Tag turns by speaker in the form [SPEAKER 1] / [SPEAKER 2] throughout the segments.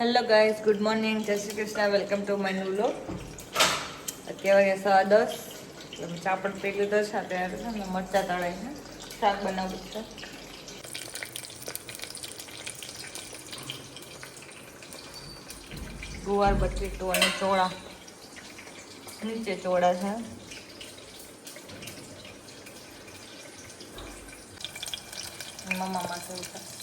[SPEAKER 1] Hello guys good morning Jai Shri Krishna. Welcome to my new vlog અત્યારે વાગે સવા દસ. એટલે ચાપડ પી લીધો છે. અત્યારે છે ને મરચાં તળાઈને શાક બનાવવું છે. ગુવાર, બટેટું અને ચોળા. નીચે ચોળા છે. મમ્મા ઉતા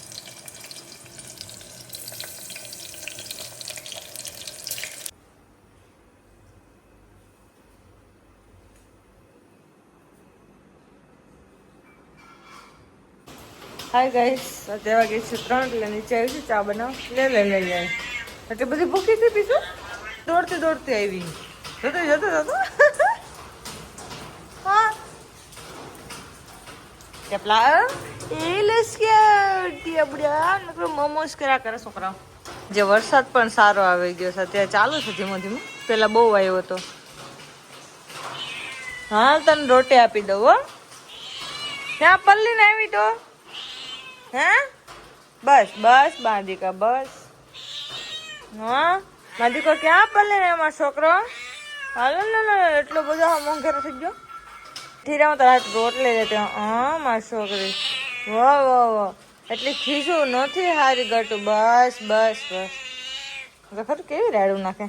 [SPEAKER 1] હાય ગાઈસ અત્યારે વાગે છે ત્રણ એટલે નીચે આવી છું ચા બનાવ. લે લે લઈ લે. એટલે બધી ભૂખી થઈ પીશું દોડતી દોડતી આવી. જતો જતો જતો. હા. ચપલા એ લસ્યા ટીબડા નકરો મોમોસ કર્યા કરે છોકરાઓ. જે વરસાદ પણ સારો આવી ગયો છે અત્યારે ચાલુ છે ધીમો ધીમો. પેલા બહુ આવ્યો હતો. હા તને રોટી આપી દઉં હો. ત્યાં પલ્લી ને આવી તો. હે? બસ બસ, બાંધિકા, બસ. હા? બાંધિકો ક્યાં પલે ને અમારો છોકરો? હાલો ને એટલો બધો મોંઘેરો થઈ ગયો. ધીરામાં તારા રોટલી લેતી હા, મારી છોકરી. વાહ વાહ વાહ એટલી ખીજું નથી હારી ગટું. બસ બસ બસ. ખબર કેવી રાડું નાખે?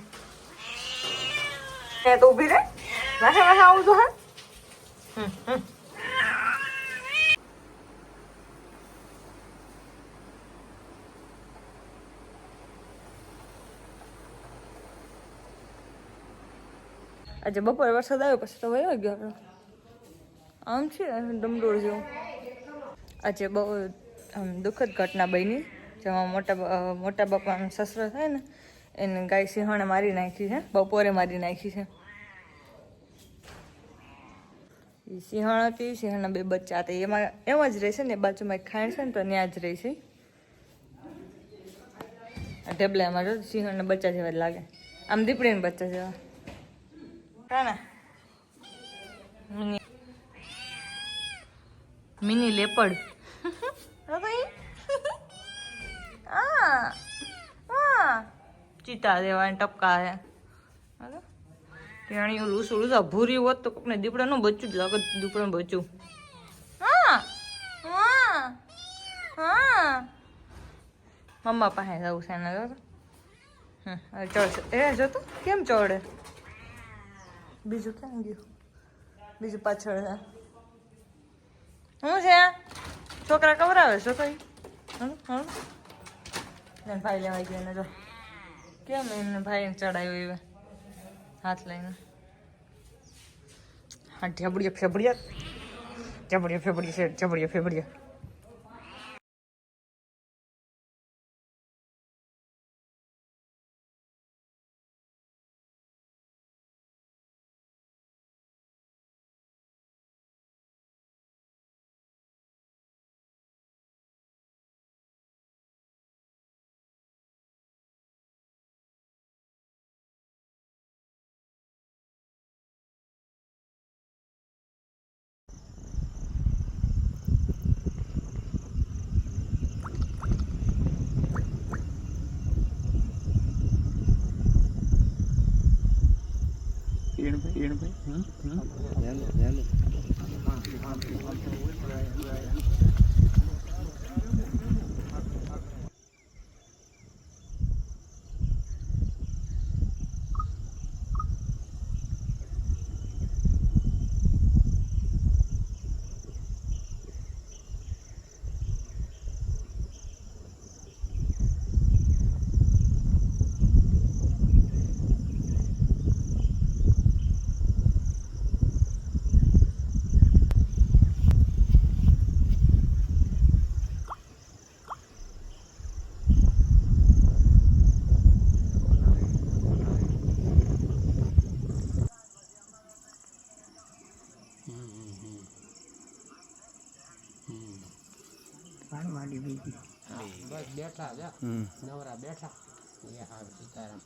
[SPEAKER 1] તે તો ઊભી રે નાખે માથે આવું તો હા. હમ હમ. આજે બપોરે વરસાદ આવ્યો, પછી તો વયો ગયો આમ છે ડમડોળ જેવું. આજે બહુ આમ દુઃખદ ઘટના બની, જેમાં મોટા મોટા બાપાનો સસરો થાય ને, એને ગાય સિંહણે મારી નાખી છે, બપોરે મારી નાખી છે. એ સિંહણ હતી, સિંહણના બે બચ્ચા હતા. એમાં એમાં જ રહેશે ને બાજુમાં એક ખાણ છે ને, તો ત્યાં જ રહેશે. ટેબલામાં જો સિંહણના બચ્ચા જેવા જ લાગે. આમ દીપડીના બચ્ચા જેવા. કાના મિની. લેપડ. ચિતા દેવા ટપકા હે. તેણી ઓલું ઉસું ઉસા ભૂરી હોત તો કોકને દીપડાનું બચ્યું જ લાગે દીપડાનું બચ્યું હા. હા. હા. મમ્મા પાસે જવું છે એને જો ચડશે. એ જો કેમ ચડે? બીજું ક્યાં ગયું? બીજું પાછળ છે શું છે? છોકરા કવરાવે છો કઈ? હમ ભાઈ લેવાઈ ગયો જો. કેમ એમને ભાઈને ચડાવ્યો એવે? હાથ લઈને. હા ઢબડિયા ફેબડિયા જબડિયા ફેબડિયા છે જબડિયા ફેબડિયા
[SPEAKER 2] 嗯嗯连着 બેઠા નવરા બેઠા. સીતારામ.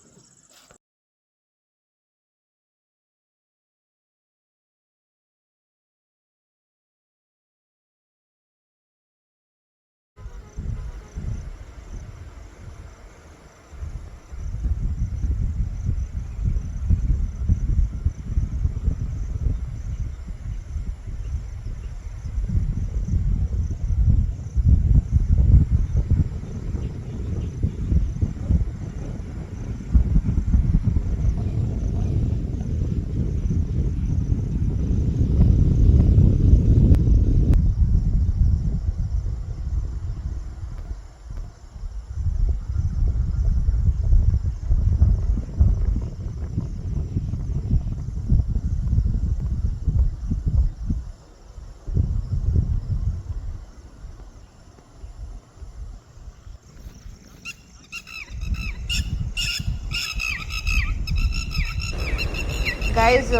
[SPEAKER 1] ગાઈઝ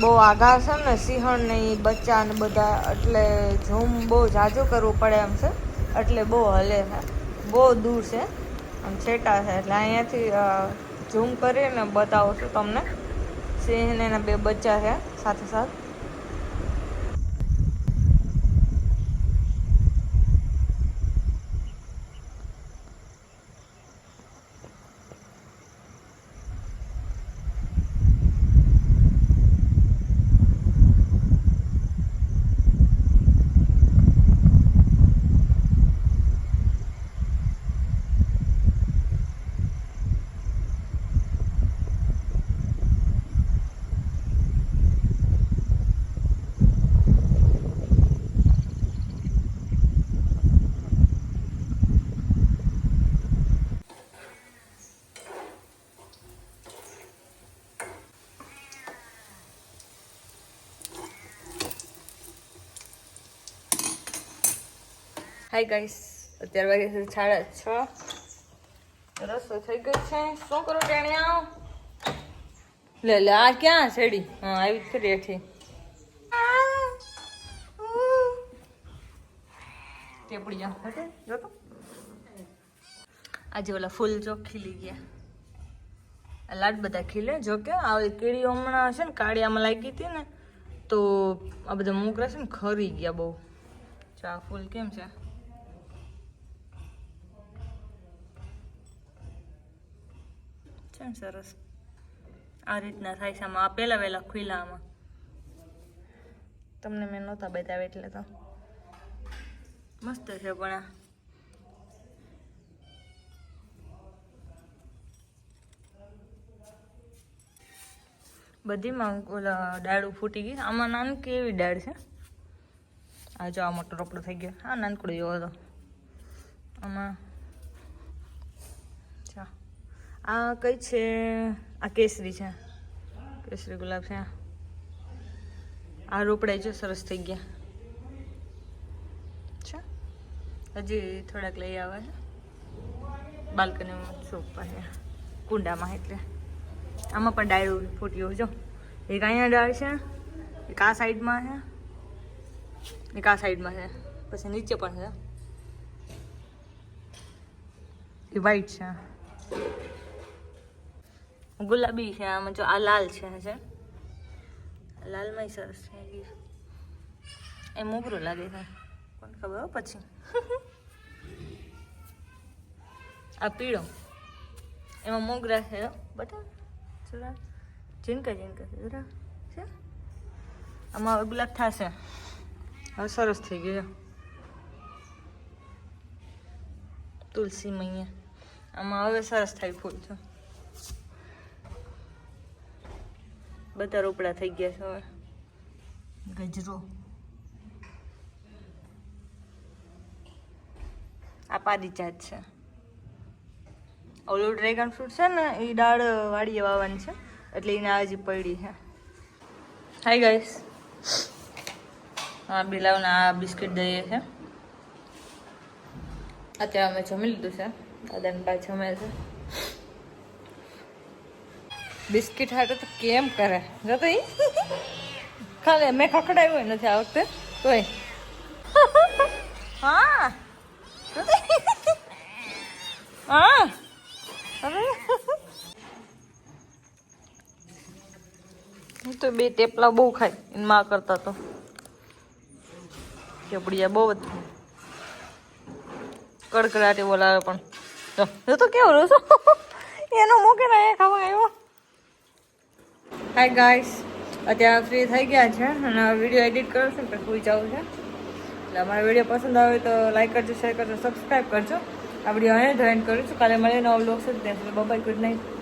[SPEAKER 1] બહુ આઘા છે ને, સિંહણ ને બચ્ચા ને બધા, એટલે ઝૂમ બહુ જાજુ કરવું પડે એમ છે. એટલે બહુ હલે છે. બહુ દૂર છે. આમ છેટા છે. એટલે અહીંયાથી ઝૂમ કરીને બતાવું છું તમને. સિંહને એના બે બચ્ચા છે સાથે સાથ. હાય ગાઈસ અત્યારે વાગે છે સાડા છ. રસો થઈ ગઈ છે. શું કરો ટેણિયા? લે લે, આ ક્યાં છેડી હા, આવી જ કરી હેઠી આજે ઓલા ફૂલ જો ખીલી ગયા. લાડ બધા ખીલે. જો કે આ ઓલી હમણાં છે ને કાળિયામાં લાગી હતી ને, તો આ બધા મોકરા છે ને ખરી ગયા બહુ. ચા ફૂલ કેમ છે? છે ને સરસ. આ રીતના થાય છે આમાં. આ પહેલા ખુલ્લા આમાં. તમને મેં નહોતા બતાવ્યા એટલે તો. મસ્ત છે પણ આ. બધીમાં ઓલા ડાળું ફૂટી ગઈ આમાં નાનકી એવી ડાળ છે. આ જો આ મોટો રોપડો થઈ ગયો. હા નાનકડો એવો હતો. આમાં ચા આ કઈ છે? આ કેસરી છે. કેસરી ગુલાબ છે. આ રોપડાઈ જો સરસ થઈ ગયા. છે? હજી થોડાક લઈ આવે છે. બાલ્કનીમાં સોપા છે. કુંડામાં એટલે. આમાં પણ ડાળું ફૂટ્યું જો. એક અહીંયા ડાળ છે, એક આ સાઈડમાં છે, એક આ સાઈડમાં છે. પછી નીચે પણ છે. એ વાઈટ છે. ગુલાબી છે, આમાં જો આ લાલ છે છે લાલમાં સરસ છે, એ મોગરો લાગે છે. કોણ ખબર પછી. આ પીળો. એમાં મોગરા છે બટા, જરા. ઝીણકા ઝીણકા છે જરા. છે? આમાં હવે ગુલાબ થશે. હવે સરસ થઈ ગયો તુલસી મૈયા આમાં હવે સરસ થાય ફૂલ છે બધા રોપડા થઈ ગયા છે હવે. ગજરો. આ પારિજાત છે. ઓલું ડ્રેગન ફ્રૂટ છે ને એ ડાળ વાડીએ વાવવાની છે. એટલે એને હજી પડી છે. હાય ગાઈસ હા બિલાવને આ બિસ્કિટ દઈએ છે. અત્યારે અમે જમી લીધું છે. દાદાને બા જમે છે. બિસ્કિટ હાટે તો કેમ કરે? જો તો ખાલી મેં ખખડાવ્યું નથી આ વખતે. તોય. હા. હા. હું તો બે ટેપલા બહુ ખાય. એની માં કરતા તો. ચપડિયા બહુ જ કડકડાટી બોલાવે પણ. જો. તો કેવો રોસો એનો મૂકે ને એ ખાવા આવ્યો. હાય ગાઈસ અત્યારે ફ્રી થઈ ગયા છે અને વીડિયો એડિટ કરો છું ને સુઈ જવું છે. એટલે અમારો વીડિયો પસંદ આવે તો લાઈક કરજો શેર કરજો સબસ્ક્રાઈબ કરજો. આ વીડિયો અહીંયા જોઈન કરું છું. કાલે મળીને નવો બ્લોગ છે ત્યાં સુધી બબાઈ ગુડ નાઇટ